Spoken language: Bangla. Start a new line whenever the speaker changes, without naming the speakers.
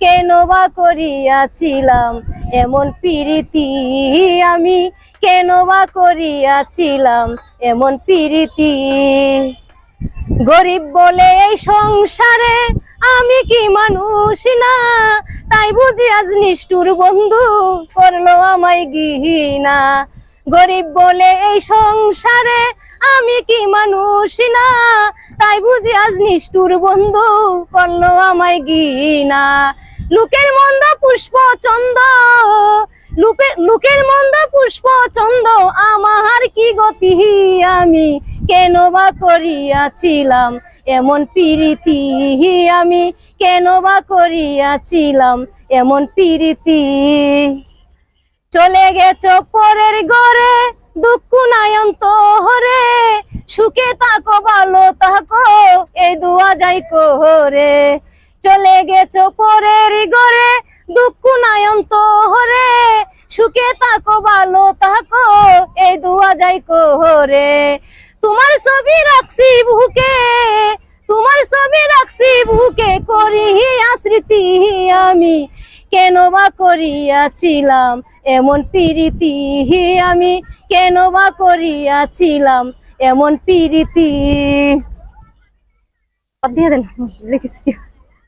কেন বা করিয়াছিলাম? এমন প্রীতি আমি কেন বা করিয়াছিলাম? এমন প্রীতি। গরিব বলে এই সংসারে আমি কি মানুষ না? তাই বুঝি আজ নিষ্ঠুর বন্ধু করল আমায় গিহিনা গরিব বলে এই সংসারে আমি কি মানুষ না? তাই বুঝি আজ নিষ্ঠুর বন্ধু করল আমায় গিহিনা লোকের মন্দ পুষ্প চন্দ। লোকের মন্দ পুষ্প চন্দ, আমার কি গতি আমি কেন বা করিয়াছিলাম? এমন প্রীতি আমি কেন বা করিয়াছিলাম? এমন প্রীতি। চলে গেছ পরের ঘরে, দুঃখ নায়ন্ত হরে সুখে তাকো ভালো তাকো এই দুয়া যাই কোহরে। চলে গেছ পরের ঘরে, দুঃখ নায়ন্ত হরে সুখে তাকো ভালো তাকো এই দুয়া যাই কোহরে। তোমার ছবি রাখছি বুকে, তোমার ছবি রাখছি বুকে করি আস্মৃতি আমি কেন বা করিয়াছিলাম এমন প্রীতি আমি কেন বা করিয়াছিলাম এমন প্রীতি। দিয়ে দেন, লিখেছি।